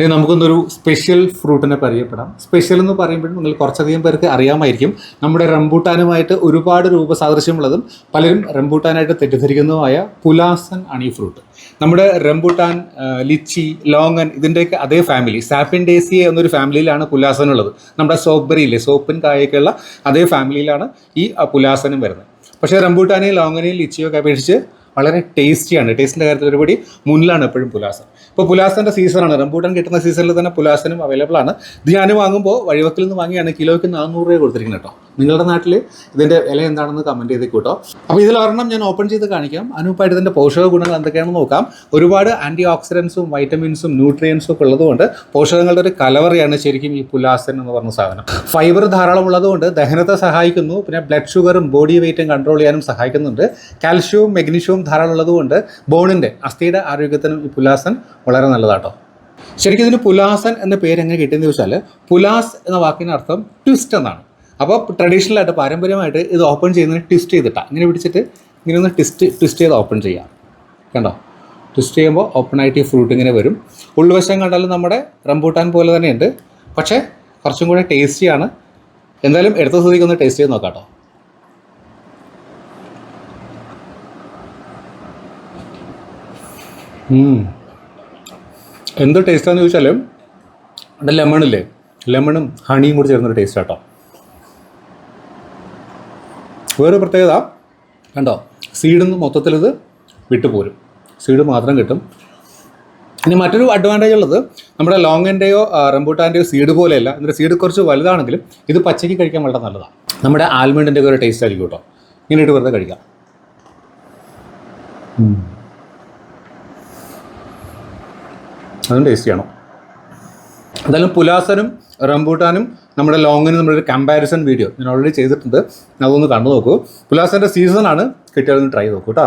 ഇനി നമുക്കൊന്നൊരു സ്പെഷ്യൽ ഫ്രൂട്ടിനെ പരിചയപ്പെടാം. സ്പെഷ്യൽ എന്ന് പറയുമ്പോൾ നിങ്ങൾ കുറച്ചധികം പേർക്ക് അറിയാമായിരിക്കും. നമ്മുടെ റംബൂട്ടാനുമായിട്ട് ഒരുപാട് രൂപ സാദൃശ്യമുള്ളതും പലരും റംബൂട്ടാനായിട്ട് തെറ്റിദ്ധരിക്കുന്നതുമായ പുലാസൻ ആണ് ഈ ഫ്രൂട്ട് നമ്മുടെ റംബൂട്ടാൻ ലിച്ചി ലോങ്ങൻ ഇതിന്റെയൊക്കെ അതേ ഫാമിലി സാപ്പിൻഡേസിയ എന്നൊരു ഫാമിലിയിലാണ് പുലാസൻ ഉള്ളത് നമ്മുടെ സോപ്പ്ബറി ഇല്ലേ സോപ്പിൻ കായൊക്കെയുള്ള അതേ ഫാമിലിയിലാണ് ഈ പുലാസനും വരുന്നത്. പക്ഷേ റംബൂട്ടാനെയും ലോങ്ങനെയും ലിച്ചിയൊക്കെ അപേക്ഷിച്ച് വളരെ ടേസ്റ്റിയാണ്. ടേസ്റ്റിന്റെ കാര്യത്തിൽ ഒരുപടി മുന്നിലാണ് എപ്പോഴും പുലാസൻ. ഇപ്പോൾ പുലാസന്റെ സീസണാണ് റംബൂട്ടൻ കിട്ടുന്ന സീസണിൽ തന്നെ പുലാസനും അവൈലബിൾ ആണ്. ധ്യാനം വാങ്ങുമ്പോൾ വഴിവക്കിൽ നിന്ന് വാങ്ങിയാണ്. കിലോയ്ക്ക് നാനൂറ് രൂപ കൊടുത്തിരിക്കുന്നത് കേട്ടോ. നിങ്ങളുടെ നാട്ടിൽ ഇതിന്റെ വില എന്താണെന്ന് കമന്റ് ചെയ്ത് കേട്ടോ. അപ്പോൾ ഇതിൽ ഒരെണ്ണം ഞാൻ ഓപ്പൺ ചെയ്ത് കാണിക്കാം. അനൂപ്പായിട്ട് ഇതിന്റെ പോഷക ഗുണങ്ങൾ എന്തൊക്കെയാണെന്ന് നോക്കാം. ഒരുപാട് ആന്റി ഓക്സിഡൻസും വൈറ്റമിൻസും ന്യൂട്രിയൻസും ഒക്കെ ഉള്ളതുകൊണ്ട് പോഷകങ്ങളുടെ ഒരു കലവറയാണ് ശരിക്കും ഈ പുലാസൻ എന്ന് പറഞ്ഞ സാധനം. ഫൈബർ ധാരാളം ഉള്ളതുകൊണ്ട് ദഹനത്തെ സഹായിക്കുന്നു. പിന്നെ ബ്ലഡ് ഷുഗറും ബോഡി വെയിറ്റും കൺട്രോൾ ചെയ്യാനും സഹായിക്കുന്നുണ്ട്. കാൽഷ്യവും മെഗ്നീഷ്യവും ധാരാളം ഉള്ളതുകൊണ്ട് ബോണിന്റെ അസ്ഥിയുടെ ആരോഗ്യത്തിനും ഈ പുലാസൻ വളരെ നല്ലതാട്ടോ. ശരിക്കും ഇതിന് പുലാസൻ എന്ന പേര് എങ്ങനെ കിട്ടിയെന്ന് ചോദിച്ചാൽ പുലാസ് എന്ന വാക്കിന് അർത്ഥം ട്വിസ്റ്റ് എന്നാണ്. അപ്പോൾ ട്രഡീഷണൽ ആയിട്ട് പാരമ്പര്യമായിട്ട് ഇത് ഓപ്പൺ ചെയ്യുന്നതിന് ട്വിസ്റ്റ് ചെയ്തിട്ടാണ് ഇങ്ങനെ പിടിച്ചിട്ട് ഇങ്ങനെ ഒന്ന് ട്വിസ്റ്റ് ട്വിസ്റ്റ് ചെയ്ത് ഓപ്പൺ ചെയ്യാം. കണ്ടോ? ട്വിസ്റ്റ് ചെയ്യുമ്പോൾ ഓപ്പൺ ആയിട്ട് ഈ ഫ്രൂട്ട് ഇങ്ങനെ വരും. ഉൾവശം കണ്ടാലും നമ്മുടെ റംബൂട്ടാൻ പോലെ തന്നെയുണ്ട്. പക്ഷേ കുറച്ചും കൂടെ ടേസ്റ്റിയാണ് എന്തായാലും എടുത്ത സ്ഥിതിക്ക് ഒന്ന് ടേസ്റ്റ് ചെയ്ത് നോക്കാം കേട്ടോ. എന്ത് ടേസ്റ്റാന്ന് ചോദിച്ചാൽ ഇവിടെ ലെമണില്ലേ ലെമണും ഹണിയും കൂടി ചേർന്നൊരു ടേസ്റ്റ് കേട്ടോ വേറെ പ്രത്യേകത കണ്ടോ? മൊത്തത്തിൽ ഇത് വിട്ടുപോരും. സീഡ് മാത്രം കിട്ടും. ഇനി മറ്റൊരു അഡ്വാന്റേജ് ഉള്ളത് നമ്മുടെ ലോങ്ങിന്റെയോ റംബൂട്ടാന്റെയോ സീഡ് പോലെയല്ല ഇതിന്റെ സീഡ് കുറച്ച് വലുതാണെങ്കിലും ഇത് പച്ചയ്ക്ക് കഴിക്കാൻ വളരെ നല്ലതാണ്. നമ്മുടെ ആൽമണ്ടിന്റെ ഒരു ടേസ്റ്റ് ആയിരിക്കും കേട്ടോ. ഇങ്ങനെ ഇട്ട് വെറുതെ കഴിക്കാം. അതും അതും ടേസ്റ്റിയാണോ എന്തായാലും പുലാസനും റംബൂട്ടാനും നമ്മുടെ ലോങ്ങിന് ഒരു കമ്പാരിസൺ വീഡിയോ ഞാൻ ഓൾറെഡി ചെയ്തിട്ടുണ്ട്. അതൊന്ന് കണ്ടു നോക്കൂ. പുലാസന്റെ സീസണാണ് കിട്ടിയാലൊന്ന് ട്രൈ നോക്കൂ കേട്ടോ